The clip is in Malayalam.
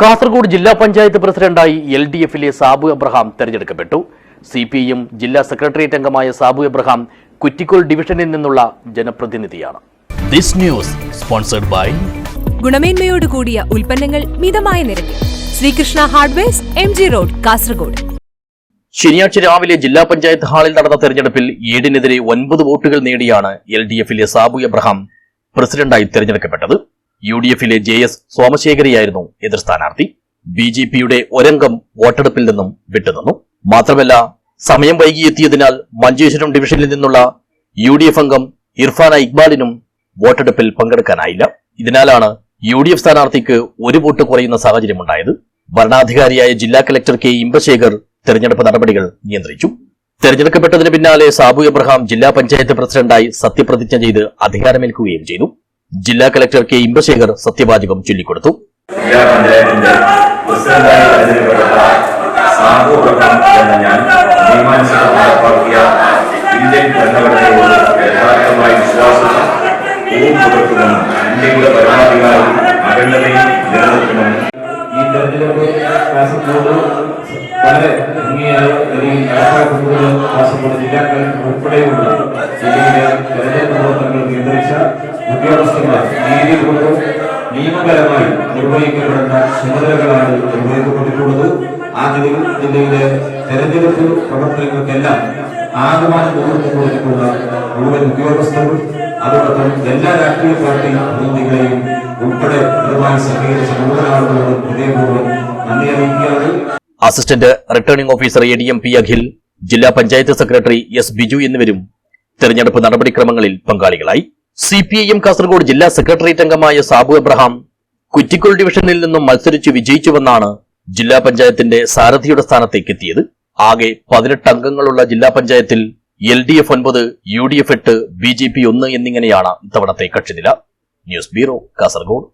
കാസർഗോഡ് ജില്ലാ പഞ്ചായത്ത് പ്രസിഡന്റായി എൽ ഡി എഫിലെ സാബു എബ്രഹാം തെരഞ്ഞെടുക്കപ്പെട്ടു. സി പി എം ജില്ലാ സെക്രട്ടേറിയറ്റ് അംഗമായ സാബു എബ്രഹാം കുറ്റിക്കോൾ ഡിവിഷനിൽ നിന്നുള്ള ജനപ്രതിനിധിയാണ്. ദിസ് ന്യൂസ് സ്പോൺസർഡ് ബൈ ഗുണമേന്മയോട് കൂടിയ ഉൽപ്പന്നങ്ങൾ മിതമായ നിരക്കിൽ. Sreekrishna hardwares M G road Kasaragod. ശനിയാഴ്ച രാവിലെ ജില്ലാ പഞ്ചായത്ത് ഹാളിൽ നടന്ന തെരഞ്ഞെടുപ്പിൽ ഏഴിനെതിരെ ഒൻപത് വോട്ടുകൾ നേടിയാണ് എൽ ഡി എഫിലെ സാബു എബ്രഹാം പ്രസിഡന്റായി തെരഞ്ഞെടുക്കപ്പെട്ടത്. യു ഡി എഫിലെ ജെ എസ് സോമശേഖരിയായിരുന്നു എതിർ സ്ഥാനാർത്ഥി. ബി ജെ പിയുടെ ഒരംഗം വോട്ടെടുപ്പിൽ നിന്നും വിട്ടുനിന്നു. മാത്രമല്ല സമയം വൈകിയെത്തിയതിനാൽ മഞ്ചേശ്വരം ഡിവിഷനിൽ നിന്നുള്ള യു ഡി എഫ് അംഗം ഇർഫാന ഇക്ബാലിനും വോട്ടെടുപ്പിൽ പങ്കെടുക്കാനായില്ല. ഇതിനാലാണ് യു ഡി എഫ് സ്ഥാനാർത്ഥിക്ക് ഒരു വോട്ട് കുറയുന്ന സാഹചര്യമുണ്ടായത്. ഭരണാധികാരിയായ ജില്ലാ കലക്ടർ കെ ഇമ്പശേഖർ തെരഞ്ഞെടുപ്പ് നടപടികൾ നിയന്ത്രിച്ചു. തെരഞ്ഞെടുക്കപ്പെട്ടതിന് പിന്നാലെ സാബു എബ്രഹാം ജില്ലാ പഞ്ചായത്ത് പ്രസിഡന്റായി സത്യപ്രതിജ്ഞ ചെയ്ത് അധികാരമേൽക്കുകയും ചെയ്തു. ജില്ലാ കലക്ടർ കെ ഇമ്പശേഖർ സത്യവാചകം ചൊല്ലിക്കൊടുത്തു. ഉൾപ്പെടെയുള്ള ജില്ലയിലെ ഉദ്യോഗസ്ഥന്മാർ നീതിപൂർവം നിയമപരമായി നിർവഹിക്കപ്പെടുന്ന ചുമതലകളാണ് നിർവഹിക്കപ്പെട്ടിട്ടുള്ളത്. ആ നിലയിൽ ജില്ലയിലെ തെരഞ്ഞെടുപ്പ് പ്രവർത്തനങ്ങൾക്കെല്ലാം ആകമാനം നേതൃത്വം കൊടുത്തിട്ടുള്ള മുഴുവൻ ഉദ്യോഗസ്ഥരും അതോടൊപ്പം എല്ലാ രാഷ്ട്രീയ പാർട്ടി പ്രതിനിധികളെയും ഉൾപ്പെടെ ഇതുമായി സഹകരിച്ച മുഴുവൻ ആളുകളോടും ഹൃദയപൂർവം നന്ദി അറിയിക്കുകയാണ്. Assistant returning officer A D M P Akhil ജില്ലാ പഞ്ചായത്ത് സെക്രട്ടറി എസ് ബിജു എന്നിവരും തെരഞ്ഞെടുപ്പ് നടപടിക്രമങ്ങളിൽ പങ്കാളികളായി. C P I M Kasaragod ജില്ലാ സെക്രട്ടേറിയറ്റ് അംഗമായ സാബു എബ്രഹാം കുറ്റിക്കോൾ ഡിവിഷനിൽ നിന്നും മത്സരിച്ച് വിജയിച്ചുവെന്നാണ് ജില്ലാ പഞ്ചായത്തിന്റെ സാരഥിയുടെ സ്ഥാനത്തേക്ക് എത്തിയത്. ആകെ പതിനെട്ട് അംഗങ്ങളുള്ള ജില്ലാ പഞ്ചായത്തിൽ എൽ ഡി എഫ് ഒൻപത് യു ഡി എഫ് എട്ട് ബി ജെ പി ഒന്ന് എന്നിങ്ങനെയാണ് ഇത്തവണത്തെ കക്ഷിനില. News bureau Kasaragod.